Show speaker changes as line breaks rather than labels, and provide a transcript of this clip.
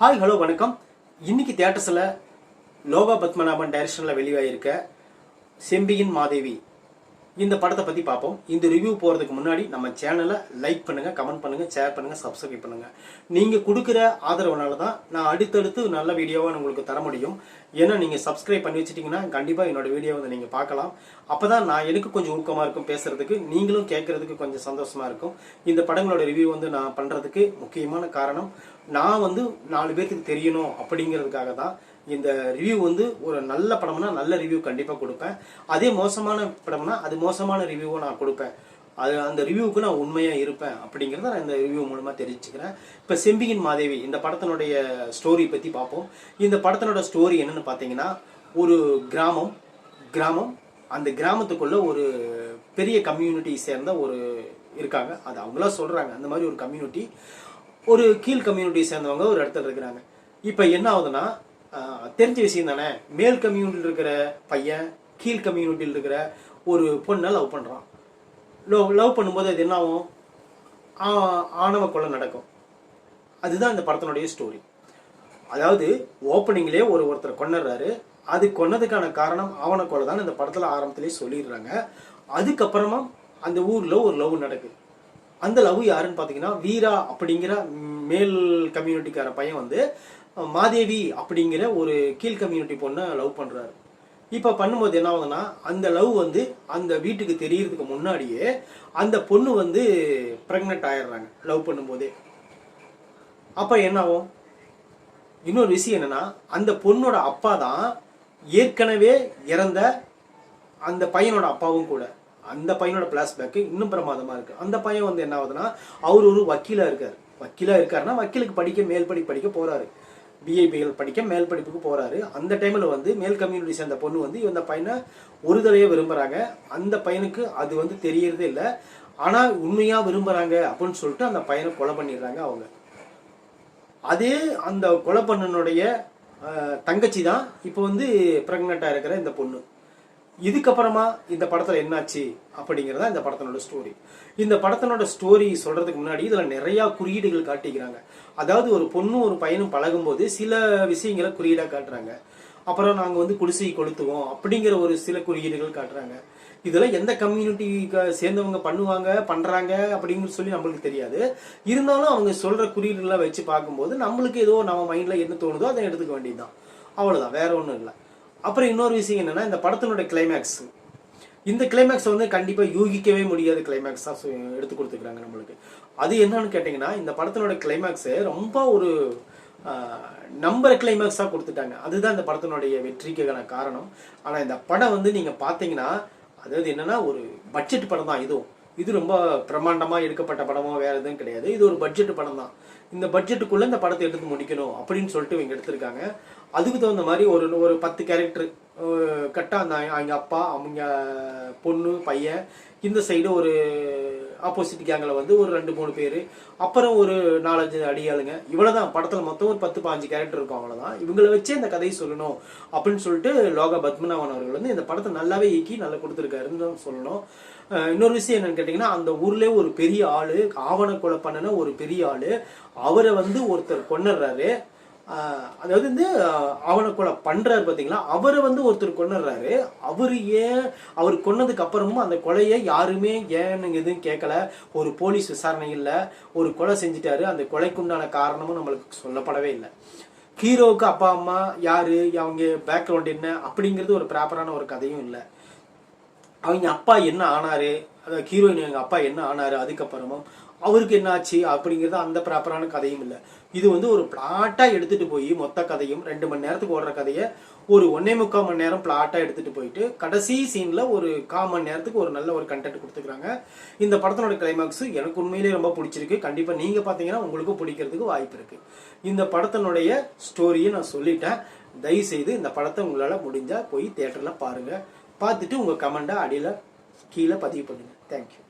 Hi hello வணக்கம். இன்னைக்கு தியேட்டர்ஸில் லோகா பத்மநாபன் டைரக்ஷனில் வெளியாகிருக்க செம்பியின் மாதேவி. இந்த படத்தை பற்றி பார்ப்போம். இந்த ரிவ்யூ போகிறதுக்கு முன்னாடி நம்ம சேனலை லைக் பண்ணுங்கள் கமெண்ட் பண்ணுங்கள் ஷேர் பண்ணுங்கள் சப்ஸ்கிரைப் பண்ணுங்கள் நீங்கள் கொடுக்குற ஆதரவுனால தான் நான் அடுத்தடுத்து நல்ல வீடியோவாக உங்களுக்கு தர முடியும். ஏன்னா நீங்கள் சப்ஸ்கிரைப் பண்ணி வச்சிட்டிங்கன்னா கண்டிப்பாக என்னோட வீடியோ வந்து நீங்கள் பார்க்கலாம். அப்போ தான் நான் எனக்கு கொஞ்சம் ஊக்கமாக இருக்கும் பேசுகிறதுக்கு நீங்களும் கேட்குறதுக்கு கொஞ்சம் சந்தோஷமாக இருக்கும். இந்த படங்களோட ரிவ்யூ வந்து நான் பண்ணுறதுக்கு முக்கியமான காரணம் நான் வந்து நாலு பேர்த்துக்கு தெரியணும் அப்படிங்கிறதுக்காக தான் இந்த ரிவ்யூ வந்து ஒரு நல்ல படம்னா நல்ல ரிவ்யூ கண்டிப்பாக கொடுப்பேன். அதே மோசமான படம்னா அது மோசமான ரிவ்யூவை நான் கொடுப்பேன். அது அந்த ரிவ்யூவுக்கு நான் உண்மையாக இருப்பேன் அப்படிங்கிறத நான் இந்த ரிவ்யூ மூலமாக தெரிஞ்சுக்கிறேன். இப்போ செம்பியின் மாதேவி இந்த படத்தினுடைய ஸ்டோரி பற்றி பார்ப்போம். இந்த படத்தினோட ஸ்டோரி என்னன்னு பார்த்தீங்கன்னா ஒரு கிராமம் கிராமம் அந்த கிராமத்துக்குள்ளே ஒரு பெரிய கம்யூனிட்டி சேர்ந்த ஒரு இருக்காங்க. அது அவங்களா சொல்கிறாங்க அந்த மாதிரி ஒரு கம்யூனிட்டி ஒரு கீழ் கம்யூனிட்டி சேர்ந்தவங்க ஒரு இடத்துல இருக்கிறாங்க. இப்போ என்ன ஆகுதுன்னா தெரிஞ்ச விஷயம் தானே? மேல் கம்யூனிட்டியில் இருக்கிற பையன் கீழ் கம்யூனிட்டியில் இருக்கிற ஒரு பொண்ணை லவ் பண்ணுறான் லவ் லவ் பண்ணும்போது அது என்ன ஆகும் ஆணவ கொலை நடக்கும். அதுதான் இந்த படத்தினுடைய ஸ்டோரி அதாவது ஓப்பனிங்லேயே ஒரு ஒருத்தர் கொண்டுடுறாரு அது கொன்னதுக்கான காரணம் ஆவண கொலை தான் இந்த படத்தில் ஆரம்பத்திலே சொல்லிடுறாங்க. அதுக்கப்புறமா அந்த ஊரில் ஒரு லவ் நடக்குது. அந்த லவ் யாருன்னு பார்த்தீங்கன்னா வீரா அப்படிங்கிற மேல் கம்யூனிட்டிக்கார பையன் வந்து மாதேவி அப்படிங்கிற ஒரு கீழ் கம்யூனிட்டி பொண்ணை லவ் பண்ணுறாரு இப்போ பண்ணும்போது என்ன ஆகுதுன்னா அந்த லவ் வந்து அந்த வீட்டுக்கு தெரியறதுக்கு முன்னாடியே அந்த பொண்ணு வந்து ப்ரெக்னென்ட் ஆயிடுறாங்க லவ் பண்ணும்போதே. அப்போ என்ன ஆகும்? இன்னொரு விஷயம் என்னன்னா அந்த பொண்ணோட அப்பா தான் ஏற்கனவே இறந்த அந்த பையனோட அப்பாவும் கூட. அந்த பையனோட பிளாஸ்பேக்கு இன்னும் பிரமாதமாக இருக்குது அந்த பையன் வந்து என்ன ஆகுதுன்னா அவர் ஒரு வக்கீலாக இருக்கார். வக்கீலாக இருக்காருன்னா வக்கீலுக்கு படிக்க மேல்படி படிக்க போகிறாரு பிஏபிஎல் படிக்க மேல் படிப்புக்கு போகிறாரு அந்த டைமில் வந்து மேல் கம்யூனிட்டி சேர்ந்த பொண்ணு வந்து இந்த பையனை ஒரு தடவையே விரும்புகிறாங்க அந்த பையனுக்கு அது வந்து தெரியறதே இல்லை. ஆனால் உண்மையாக விரும்புகிறாங்க அப்படின்னு சொல்லிட்டு அந்த பையனை கொலை பண்ணிடுறாங்க அவங்க. அதே அந்த கொலை பண்ணனுடைய தங்கச்சி தான் இப்போ வந்து ப்ரெக்னெண்ட்டாக இருக்கிற இந்த பொண்ணு. இதுக்கப்புறமா இந்த படத்தில் என்னாச்சு அப்படிங்கிறதா இந்த படத்தினோட ஸ்டோரி இந்த படத்தினோட ஸ்டோரி சொல்றதுக்கு முன்னாடி இதில் நிறையா குறியீடுகள் காட்டிக்கிறாங்க. அதாவது ஒரு பொண்ணும் ஒரு பையனும் பழகும்போது சில விஷயங்களை குறியீடாக காட்டுறாங்க. அப்புறம் நாங்கள் வந்து குடிசை கொளுத்துவோம் அப்படிங்கிற ஒரு சில குறியீடுகள் காட்டுறாங்க. இதெல்லாம் எந்த கம்யூனிட்டி சேர்ந்தவங்க பண்ணுவாங்க பண்றாங்க அப்படின்னு சொல்லி நம்மளுக்கு தெரியாது. இருந்தாலும் அவங்க சொல்ற குறியீடுகளை வச்சு பார்க்கும்போது நம்மளுக்கு ஏதோ நம்ம மைண்ட்ல என்ன தோணுதோ அதை எடுத்துக்க வேண்டியதுதான். அவ்வளவுதான். வேற ஒன்றும் இல்லை. அப்புறம் இன்னொரு விஷயம் என்னன்னா இந்த படத்தினுடைய கிளைமேக்ஸ் இந்த கிளைமேக்ஸ் வந்து கண்டிப்பாக யூகிக்கவே முடியாத கிளைமேக்ஸாக எடுத்து கொடுத்துக்கிறாங்க நம்மளுக்கு. அது என்னன்னு கேட்டிங்கன்னா இந்த படத்தினோட கிளைமேக்ஸு ரொம்ப ஒரு நம்பர் கிளைமேக்ஸாக கொடுத்துட்டாங்க. அதுதான் இந்த படத்தினுடைய வெற்றிக்கான காரணம். ஆனால் இந்த படம் வந்து நீங்கள் பார்த்தீங்கன்னா அதாவது என்னென்னா ஒரு பட்ஜெட் படம் தான். இதுவும் இது ரொம்ப பிரம்மாண்டமாக எடுக்கப்பட்ட படமோ வேற எதுவும் கிடையாது. இது ஒரு பட்ஜெட் படம் தான் இந்த பட்ஜெட்டுக்குள்ளே இந்த படத்தை எடுத்து முடிக்கணும் அப்படின்னு சொல்லிட்டு இவங்க எடுத்திருக்காங்க. அதுக்கு தகுந்த மாதிரி ஒரு ஒரு பத்து கேரக்டர் கட்டாக அந்த அவங்க அப்பா அவங்க பொண்ணு பையன் இந்த சைடு ஒரு ஆப்போசிட் கேங்கில் வந்து ஒரு ரெண்டு மூணு பேர் அப்புறம் ஒரு நாலஞ்சு அடியாளுங்க. இவ்வளவுதான். படத்தில் மொத்தம் ஒரு பத்து பாஞ்சு கேரக்டர் இருக்கும் அவ்வளோதான் இவங்களை வச்சே இந்த கதையை சொல்லணும் அப்படின்னு சொல்லிட்டு லோகா பத்மநாபன் அவர்கள் வந்து இந்த படத்தை நல்லாவே இயக்கி நல்லா கொடுத்துருக்காருன்னு தான் சொல்லணும். இன்னொரு விஷயம் என்னன்னு கேட்டிங்கன்னா அந்த ஊர்லேயே ஒரு பெரிய ஆளு ஆவண கொலை பண்ணின ஒரு பெரிய ஆளு அவரை வந்து ஒருத்தர் கொண்டுடுறாரு அதாவது வந்து ஆஹ் அவனை கொலை பண்றாரு பார்த்தீங்களா அவரை வந்து ஒருத்தர் கொண்டுடுறாரு அவர் ஏன் அவர் கொன்னதுக்கு அப்புறமும் அந்த கொலையை யாருமே ஏன்னு எதுவும் கேட்கல ஒரு போலீஸ் விசாரணை இல்லை. ஒரு கொலை செஞ்சிட்டாரு. அந்த கொலைக்குண்டான காரணமும் நம்மளுக்கு சொல்லப்படவே இல்லை. ஹீரோவுக்கு அப்பா அம்மா யாரு? அவங்க பேக்ரவுண்ட் என்ன? அப்படிங்கிறது ஒரு ப்ராப்பரான ஒரு கதையும் இல்லை. அவங்க அப்பா என்ன ஆனாரு? அதாவது ஹீரோயின் அவங்க அப்பா என்ன ஆனாரு? அதுக்கப்புறமும் அவருக்கு என்ன ஆச்சு? அப்படிங்கிறது அந்த ப்ராப்பரான கதையும் இல்லை. இது வந்து ஒரு பிளாட்டா எடுத்துட்டு போய் மொத்த கதையும் ரெண்டு மணி நேரத்துக்கு ஓடுற கதையை ஒரு ஒன்னே முக்கால் மணி நேரம் பிளாட்டா எடுத்துட்டு போயிட்டு கடைசி சீன்ல ஒரு கால் மணி நேரத்துக்கு ஒரு நல்ல ஒரு கண்டென்ட் கொடுத்துக்கிறாங்க. இந்த படத்தினோட கிளைமாக்ஸ் எனக்கு உண்மையிலேயே ரொம்ப பிடிச்சிருக்கு. கண்டிப்பா நீங்க பாத்தீங்கன்னா உங்களுக்கும் பிடிக்கிறதுக்கு வாய்ப்பு இருக்கு. இந்த படத்தினுடைய ஸ்டோரியை நான் சொல்லிட்டேன். தயவு செய்து இந்த படத்தை உங்களால் முடிஞ்சா போய் தேட்டரில் பாருங்க. பார்த்துட்டு உங்கள் கமெண்டை அடியில் கீழே பதிவு பண்ணுங்கள் தேங்க்யூ